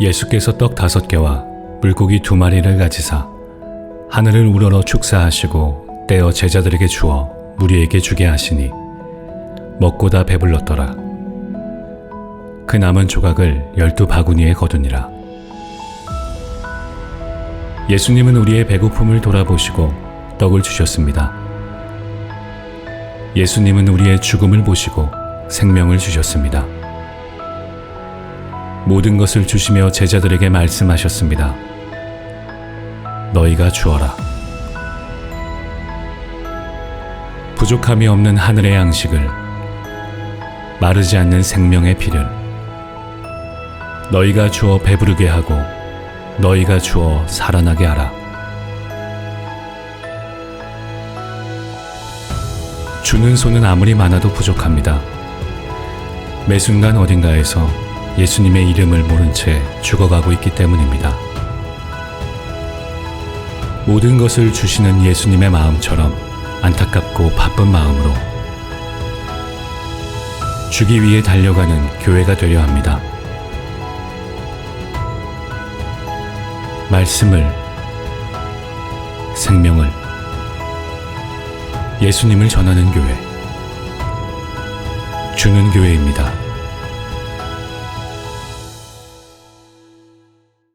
예수께서 떡 다섯 개와 물고기 두 마리를 가지사 하늘을 우러러 축사하시고 떼어 제자들에게 주어 무리에게 주게 하시니 먹고 다 배불렀더라. 그 남은 조각을 열두 바구니에 거두니라. 예수님은 우리의 배고픔을 돌아보시고 떡을 주셨습니다. 예수님은 우리의 죽음을 보시고 생명을 주셨습니다. 모든 것을 주시며 제자들에게 말씀하셨습니다. 너희가 주어라. 부족함이 없는 하늘의 양식을 마르지 않는 생명의 피를 너희가 주어 배부르게 하고 너희가 주어 살아나게 하라. 주는 손은 아무리 많아도 부족합니다. 매 순간 어딘가에서 예수님의 이름을 모른 채 죽어가고 있기 때문입니다. 모든 것을 주시는 예수님의 마음처럼 안타깝고 바쁜 마음으로 주기 위해 달려가는 교회가 되려 합니다. 말씀을, 생명을, 예수님을 전하는 교회, 주는 교회입니다.